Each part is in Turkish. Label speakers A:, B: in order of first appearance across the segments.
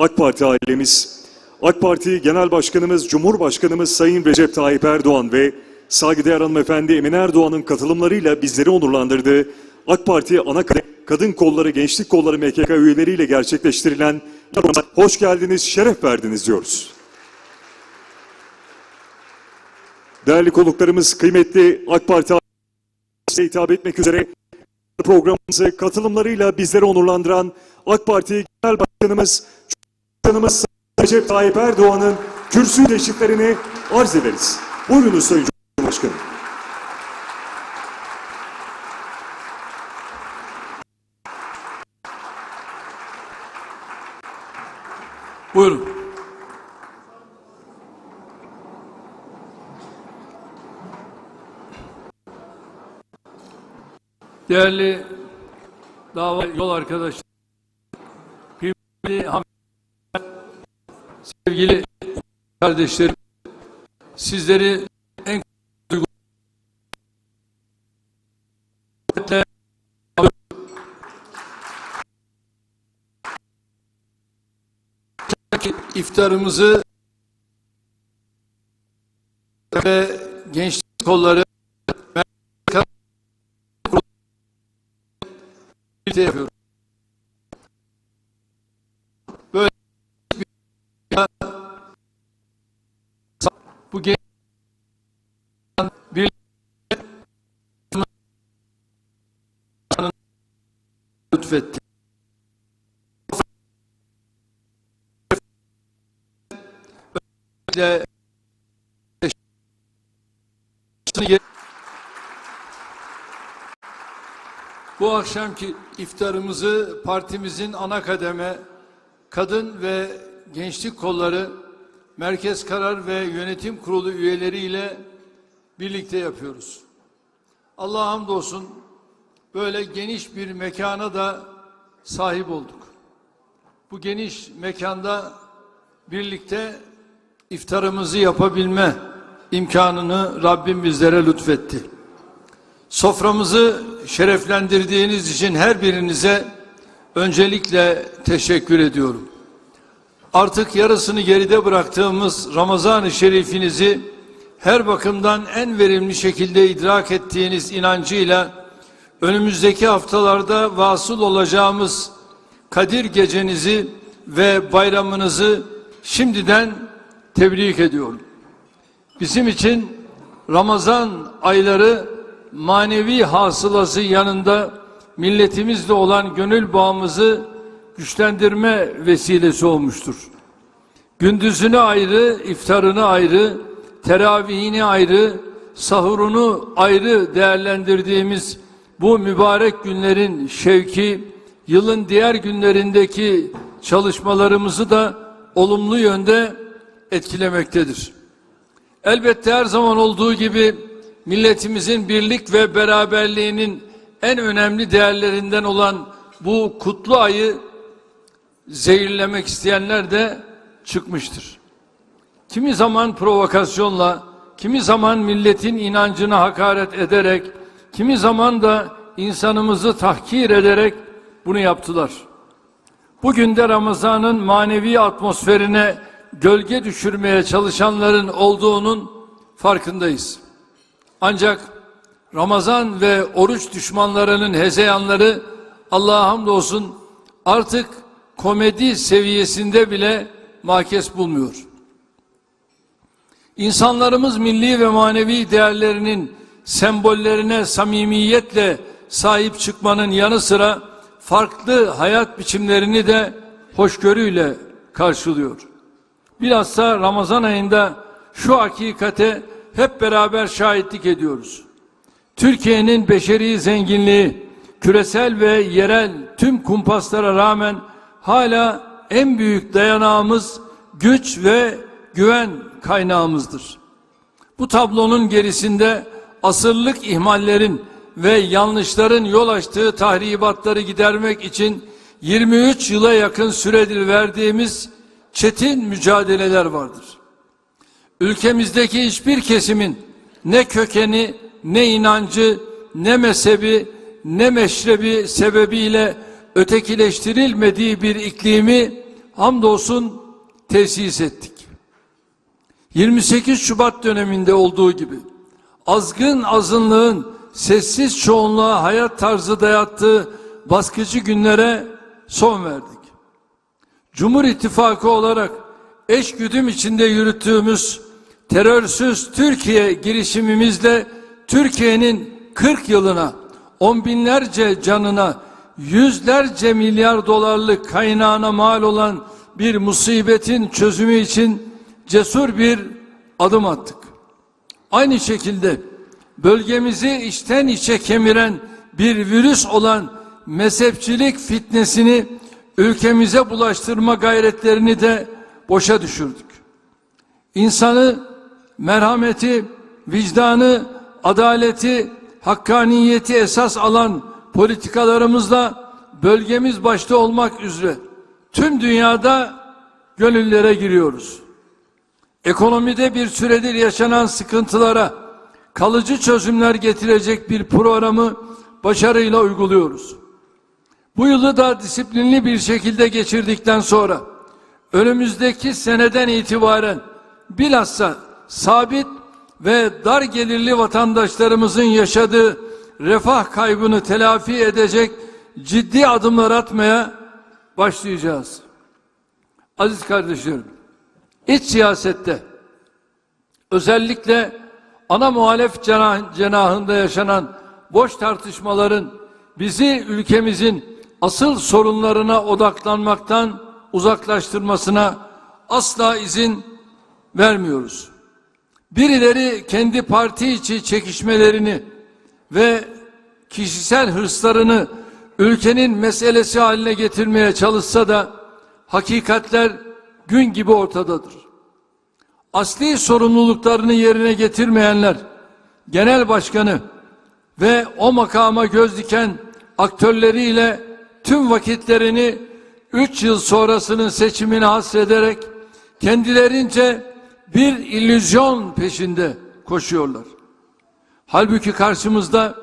A: AK Parti ailemiz, AK Parti Genel Başkanımız, Cumhurbaşkanımız Sayın Recep Tayyip Erdoğan ve saygıdeğer hanımefendi Emine Erdoğan'ın katılımlarıyla bizleri onurlandırdığı AK Parti ana kadın, kolları, gençlik kolları MKK üyeleriyle gerçekleştirilen hoş geldiniz, şeref verdiniz diyoruz. Değerli konuklarımız, kıymetli AK Parti ailesine hitap etmek üzere programımızı katılımlarıyla bizleri onurlandıran AK Parti Genel Başkanımız, Cumhurbaşkanımız Recep Tayyip Erdoğan'ın kürsü teşriflerini arz ederiz. Buyurunuz Sayın Cumhurbaşkanım.
B: Buyurun. Değerli dava yol arkadaşlar, kıymetli sevgili kardeşlerim, sizleri en duygu iftarımızı ve gençlik kolları birlikte Özellikle bu akşamki iftarımızı partimizin ana kademe kadın ve gençlik kolları merkez karar ve yönetim kurulu üyeleriyle birlikte yapıyoruz. Allah'a hamdolsun böyle geniş bir mekana da sahip olduk. Bu geniş mekanda birlikte iftarımızı yapabilme imkanını Rabbim bizlere lütfetti. Soframızı şereflendirdiğiniz için her birinize öncelikle teşekkür ediyorum. Artık yarısını geride bıraktığımız Ramazan-ı Şerifinizi her bakımdan en verimli şekilde idrak ettiğiniz inancıyla önümüzdeki haftalarda vasıl olacağımız Kadir gecenizi ve bayramınızı şimdiden tebrik ediyorum. Bizim için Ramazan ayları manevi hasılası yanında milletimizle olan gönül bağımızı güçlendirme vesilesi olmuştur. Gündüzünü ayrı, iftarını ayrı, teravihini ayrı, sahurunu ayrı değerlendirdiğimiz bu mübarek günlerin şevki, yılın diğer günlerindeki çalışmalarımızı da olumlu yönde etkilemektedir. Elbette her zaman olduğu gibi milletimizin birlik ve beraberliğinin en önemli değerlerinden olan bu kutlu ayı zehirlemek isteyenler de çıkmıştır. Kimi zaman provokasyonla, kimi zaman milletin inancına hakaret ederek, kimi zaman da insanımızı tahkir ederek bunu yaptılar. Bugün de Ramazan'ın manevi atmosferine gölge düşürmeye çalışanların olduğunun farkındayız. Ancak Ramazan ve oruç düşmanlarının hezeyanları Allah'a hamdolsun artık komedi seviyesinde bile makes bulmuyor. İnsanlarımız milli ve manevi değerlerinin sembollerine samimiyetle sahip çıkmanın yanı sıra farklı hayat biçimlerini de hoşgörüyle karşılıyor. Bilhassa Ramazan ayında şu hakikate hep beraber şahitlik ediyoruz. Türkiye'nin beşeri zenginliği, küresel ve yerel tüm kumpaslara rağmen hala en büyük dayanağımız güç ve güven kaynağımızdır. Bu tablonun gerisinde asırlık ihmallerin ve yanlışların yol açtığı tahribatları gidermek için 23 yıla yakın süredir verdiğimiz çetin mücadeleler vardır. Ülkemizdeki hiçbir kesimin ne kökeni, ne inancı, ne mezhebi, ne meşrebi sebebiyle ötekileştirilmediği bir iklimi hamdolsun tesis ettik. 28 Şubat döneminde olduğu gibi azgın azınlığın sessiz çoğunluğa hayat tarzı dayattığı baskıcı günlere son verdik. Cumhur İttifakı olarak eş güdüm içinde yürüttüğümüz terörsüz Türkiye girişimimizle Türkiye'nin 40 yılına, on binlerce canına, yüzlerce milyar dolarlık kaynağına mal olan bir musibetin çözümü için cesur bir adım attık. Aynı şekilde bölgemizi içten içe kemiren bir virüs olan mezhepçilik fitnesini ülkemize bulaştırma gayretlerini de boşa düşürdük. İnsanı, merhameti, vicdanı, adaleti, hakkaniyeti esas alan politikalarımızla bölgemiz başta olmak üzere tüm dünyada gönüllere giriyoruz. Ekonomide bir süredir yaşanan sıkıntılara kalıcı çözümler getirecek bir programı başarıyla uyguluyoruz. Bu yılı da disiplinli bir şekilde geçirdikten sonra önümüzdeki seneden itibaren bilhassa sabit ve dar gelirli vatandaşlarımızın yaşadığı refah kaybını telafi edecek ciddi adımlar atmaya başlayacağız. Aziz kardeşlerim, iç siyasette özellikle ana muhalef cenah, cenahında yaşanan boş tartışmaların bizi ülkemizin asıl sorunlarına odaklanmaktan uzaklaştırmasına asla izin vermiyoruz. Birileri kendi parti içi çekişmelerini ve kişisel hırslarını ülkenin meselesi haline getirmeye çalışsa da hakikatler gün gibi ortadadır. Asli sorumluluklarını yerine getirmeyenler, genel başkanı ve o makama göz diken aktörleriyle tüm vakitlerini üç yıl sonrasının seçimine hasrederek kendilerince bir illüzyon peşinde koşuyorlar. Halbuki karşımızda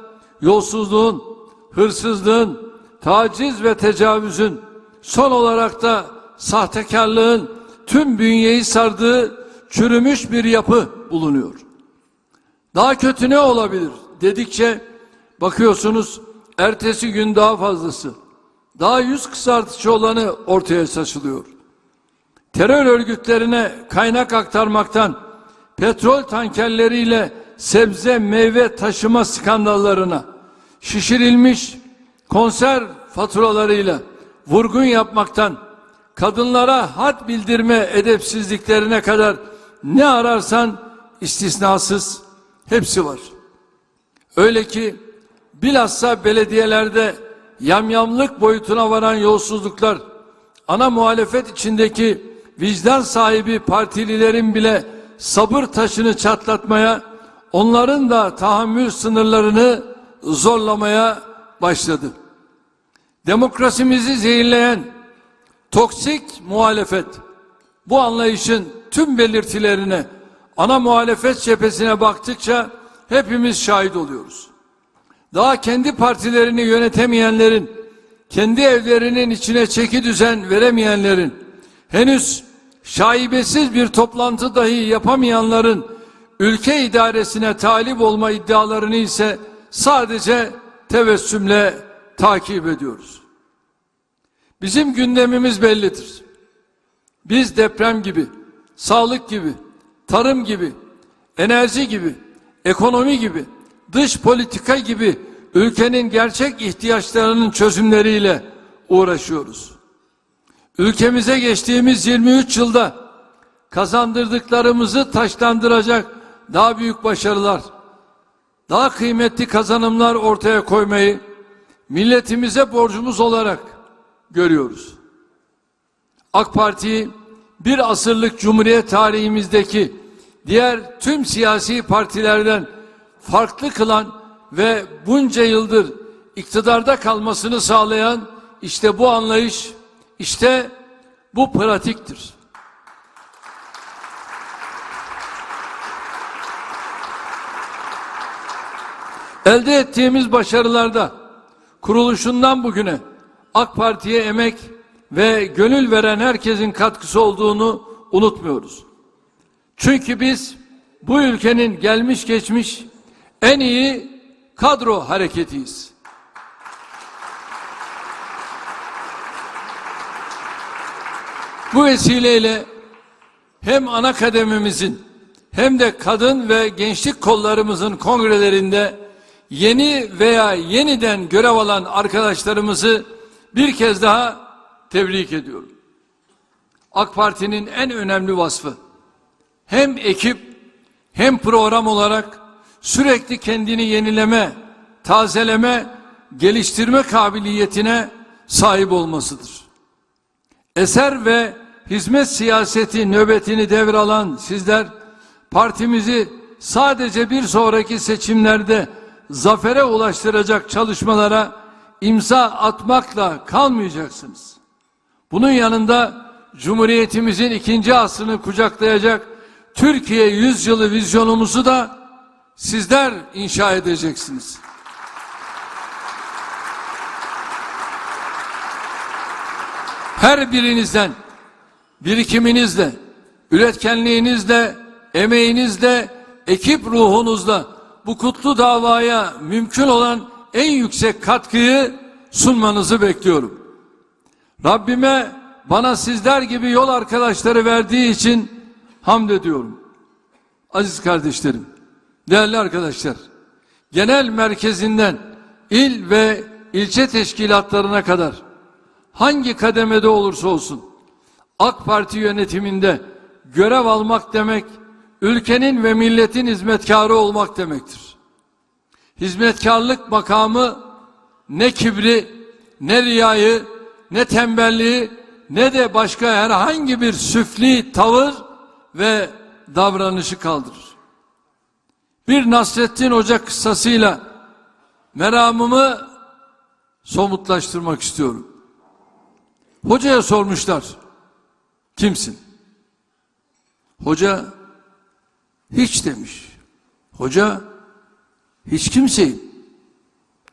B: yolsuzluğun, hırsızlığın, taciz ve tecavüzün son olarak da sahtekarlığın tüm bünyeyi sardığı çürümüş bir yapı bulunuyor. Daha kötü ne olabilir dedikçe bakıyorsunuz ertesi gün daha fazlası, daha yüz kısaltıcı olanı ortaya saçılıyor. Terör örgütlerine kaynak aktarmaktan petrol tankerleriyle sebze meyve taşıma skandallarına şişirilmiş konserv faturalarıyla vurgun yapmaktan kadınlara had bildirme edepsizliklerine kadar ne ararsan istisnasız hepsi var. Öyle ki bilhassa belediyelerde yamyamlık boyutuna varan yolsuzluklar ana muhalefet içindeki vicdan sahibi partililerin bile sabır taşını çatlatmaya onların da tahammül sınırlarını zorlamaya başladı. Demokrasimizi zehirleyen toksik muhalefet bu anlayışın tüm belirtilerine ana muhalefet cephesine baktıkça hepimiz şahit oluyoruz. Daha kendi partilerini yönetemeyenlerin, kendi evlerinin içine çeki düzen veremeyenlerin, henüz şaibesiz bir toplantı dahi yapamayanların ülke idaresine talip olma iddialarını ise sadece tebessümle takip ediyoruz. Bizim gündemimiz bellidir. Biz deprem gibi, sağlık gibi, tarım gibi, enerji gibi, ekonomi gibi, dış politika gibi ülkenin gerçek ihtiyaçlarının çözümleriyle uğraşıyoruz. Ülkemize geçtiğimiz 23 yılda kazandırdıklarımızı taşlandıracak daha büyük başarılar, daha kıymetli kazanımlar ortaya koymayı milletimize borcumuz olarak görüyoruz. AK Parti'yi bir asırlık cumhuriyet tarihimizdeki diğer tüm siyasi partilerden farklı kılan ve bunca yıldır iktidarda kalmasını sağlayan işte bu anlayış, işte bu pratiktir. Elde ettiğimiz başarılarda kuruluşundan bugüne AK Parti'ye emek ve gönül veren herkesin katkısı olduğunu unutmuyoruz. Çünkü biz bu ülkenin gelmiş geçmiş en iyi kadro hareketiyiz. Bu vesileyle hem ana kademimizin hem de kadın ve gençlik kollarımızın kongrelerinde yeni veya yeniden görev alan arkadaşlarımızı bir kez daha tebrik ediyorum. AK Parti'nin en önemli vasfı hem ekip hem program olarak sürekli kendini yenileme, tazeleme, geliştirme kabiliyetine sahip olmasıdır. Eser ve hizmet siyaseti nöbetini devralan sizler partimizi sadece bir sonraki seçimlerde zafere ulaştıracak çalışmalara imza atmakla kalmayacaksınız. Bunun yanında Cumhuriyetimizin ikinci asrını kucaklayacak Türkiye yüzyılı vizyonumuzu da sizler inşa edeceksiniz. Her birinizden birikiminizle, üretkenliğinizle, emeğinizle, ekip ruhunuzla bu kutlu davaya mümkün olan en yüksek katkıyı sunmanızı bekliyorum. Rabbime bana sizler gibi yol arkadaşları verdiği için hamd ediyorum. Aziz kardeşlerim, değerli arkadaşlar, genel merkezinden il ve ilçe teşkilatlarına kadar hangi kademede olursa olsun AK Parti yönetiminde görev almak demek ülkenin ve milletin hizmetkarı olmak demektir. Hizmetkarlık makamı ne kibri, ne riyayı, ne tembelliği, ne de başka herhangi bir süfli tavır ve davranışı kaldırır. Bir Nasrettin Hoca kıssasıyla meramımı somutlaştırmak istiyorum. Hocaya sormuşlar. Kimsin? Hoca hiç demiş. Hoca hiç kimseyim.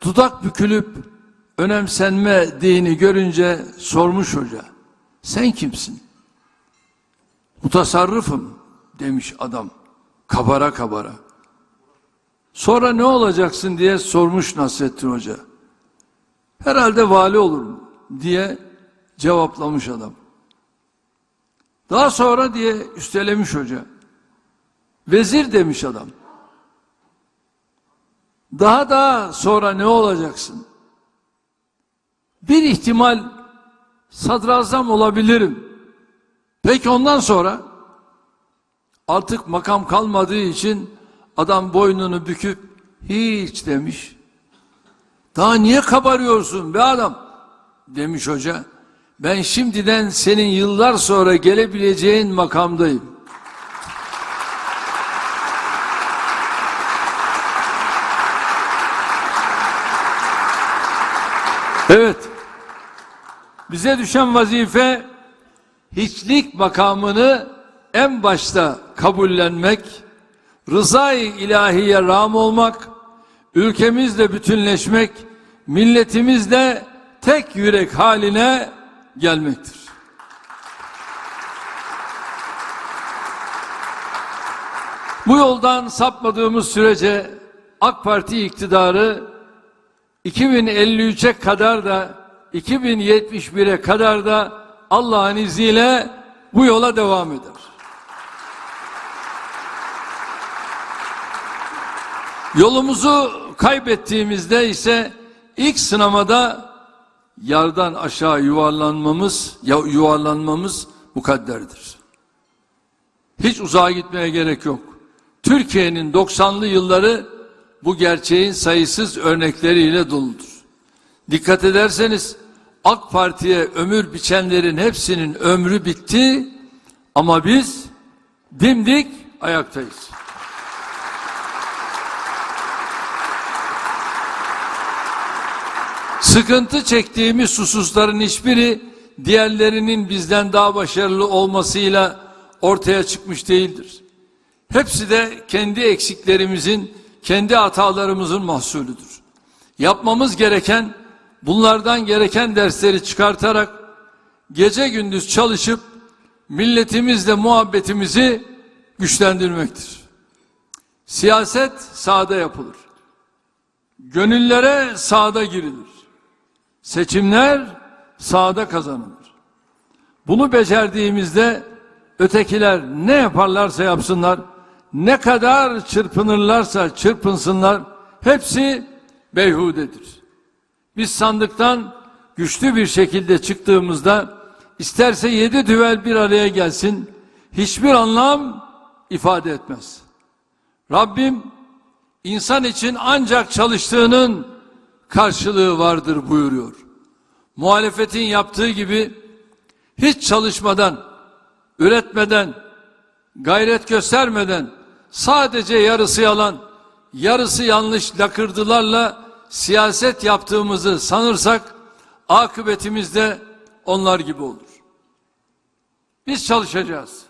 B: Dudak bükülüp önemsenmediğini görünce sormuş hoca. Sen kimsin? Mutasarrıfım demiş adam kabara kabara. Sonra ne olacaksın diye sormuş Nasrettin Hoca. Herhalde vali olurum diye cevaplamış adam. Daha sonra diye üstelemiş hoca. Vezir demiş adam. Daha daha sonra ne olacaksın? Bir ihtimal sadrazam olabilirim. Peki ondan sonra artık makam kalmadığı için adam boynunu büküp hiç demiş. Daha niye kabarıyorsun be adam? Demiş hoca. Ben şimdiden senin yıllar sonra gelebileceğin makamdayım. Evet. Bize düşen vazife hiçlik makamını en başta kabullenmek, rızayı ilahiye ram olmak, ülkemizle bütünleşmek, milletimizle tek yürek haline gelmektir. Bu yoldan sapmadığımız sürece AK Parti iktidarı 2053'e kadar da 2071'e kadar da Allah'ın izniyle bu yola devam eder. Yolumuzu kaybettiğimizde ise ilk sınamada yardan aşağı yuvarlanmamız ya yuvarlanmamız mukadderdir. Hiç uzağa gitmeye gerek yok. Türkiye'nin 90'lı yılları bu gerçeğin sayısız örnekleriyle doludur. Dikkat ederseniz AK Parti'ye ömür biçenlerin hepsinin ömrü bitti ama biz dimdik ayaktayız. Sıkıntı çektiğimiz hususların hiçbiri diğerlerinin bizden daha başarılı olmasıyla ortaya çıkmış değildir. Hepsi de kendi eksiklerimizin, kendi hatalarımızın mahsulüdür. Yapmamız gereken bunlardan gereken dersleri çıkartarak gece gündüz çalışıp milletimizle muhabbetimizi güçlendirmektir. Siyaset sahada yapılır. Gönüllere sahada girilir. Seçimler sahada kazanılır. Bunu becerdiğimizde ötekiler ne yaparlarsa yapsınlar, ne kadar çırpınırlarsa çırpınsınlar, hepsi beyhudedir. Biz sandıktan güçlü bir şekilde çıktığımızda isterse yedi düvel bir araya gelsin, hiçbir anlam ifade etmez. Rabbim insan için ancak çalıştığının karşılığı vardır buyuruyor. Muhalefetin yaptığı gibi hiç çalışmadan, üretmeden, gayret göstermeden sadece yarısı yalan, yarısı yanlış lakırdılarla siyaset yaptığımızı sanırsak akıbetimiz de onlar gibi olur. Biz çalışacağız.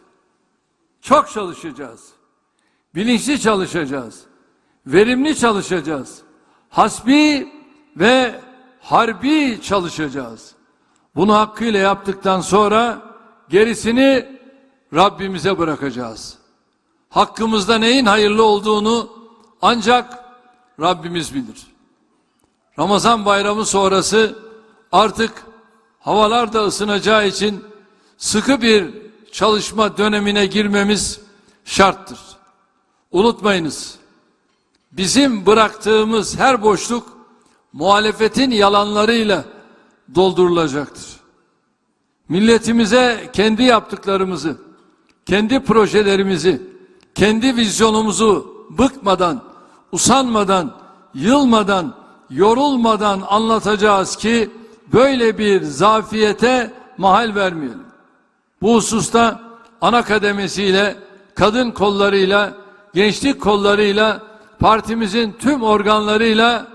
B: Çok çalışacağız. Bilinçli çalışacağız. Verimli çalışacağız. Hasbi ve harbi çalışacağız. Bunu hakkıyla yaptıktan sonra gerisini Rabbimize bırakacağız. Hakkımızda neyin hayırlı olduğunu ancak Rabbimiz bilir. Ramazan bayramı sonrası artık havalar da ısınacağı için sıkı bir çalışma dönemine girmemiz şarttır. Unutmayınız. Bizim bıraktığımız her boşluk muhalefetin yalanlarıyla doldurulacaktır. Milletimize kendi yaptıklarımızı, kendi projelerimizi, kendi vizyonumuzu bıkmadan, usanmadan, yılmadan, yorulmadan anlatacağız ki böyle bir zafiyete mahal vermeyelim. Bu hususta ana kademesiyle, kadın kollarıyla, gençlik kollarıyla, partimizin tüm organlarıyla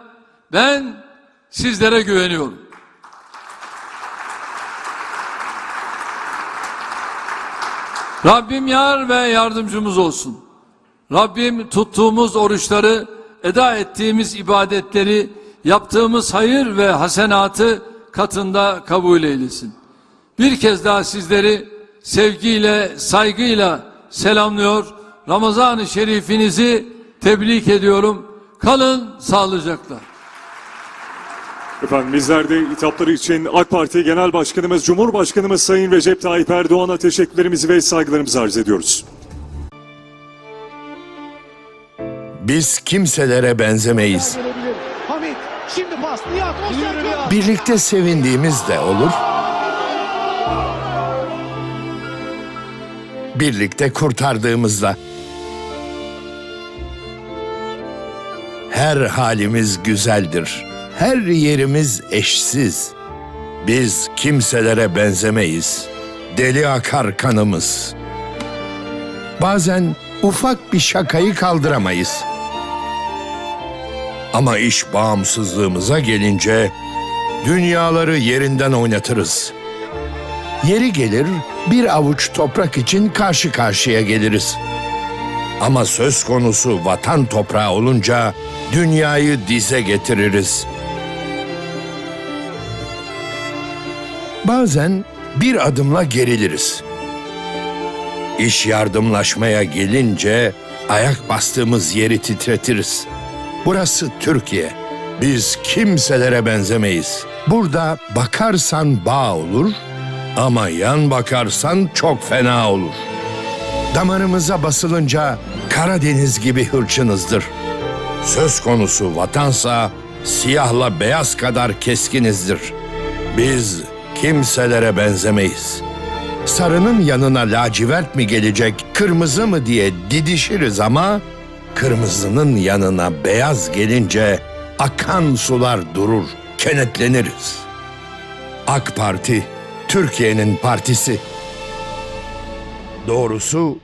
B: ben sizlere güveniyorum. Rabbim yar ve yardımcımız olsun. Rabbim tuttuğumuz oruçları, eda ettiğimiz ibadetleri, yaptığımız hayır ve hasenatı katında kabul eylesin. Bir kez daha sizleri sevgiyle, saygıyla selamlıyor. Ramazan-ı Şerifinizi tebrik ediyorum. Kalın sağlıcakla.
A: Efendim bizler de hitapları için AK Parti Genel Başkanımız, Cumhurbaşkanımız Sayın Recep Tayyip Erdoğan'a teşekkürlerimizi ve saygılarımızı arz ediyoruz.
C: Biz kimselere benzemeyiz. Birlikte sevindiğimiz de olur. Birlikte kurtardığımızda. Her halimiz güzeldir. Her yerimiz eşsiz. Biz kimselere benzemeyiz. Deli akar kanımız. Bazen ufak bir şakayı kaldıramayız. Ama iş bağımsızlığımıza gelince dünyaları yerinden oynatırız. Yeri gelir bir avuç toprak için karşı karşıya geliriz. Ama söz konusu vatan toprağı olunca dünyayı dize getiririz. Bazen bir adımla geriliriz. İş yardımlaşmaya gelince ayak bastığımız yeri titretiriz. Burası Türkiye. Biz kimselere benzemeyiz. Burada bakarsan bağ olur ama yan bakarsan çok fena olur. Damarımıza basılınca Karadeniz gibi hırçınızdır. Söz konusu vatansa siyahla beyaz kadar keskinizdir. Biz kimselere benzemeyiz. Sarının yanına lacivert mi gelecek, kırmızı mı diye didişiriz ama kırmızının yanına beyaz gelince akan sular durur, kenetleniriz. AK Parti Türkiye'nin partisi. Doğrusu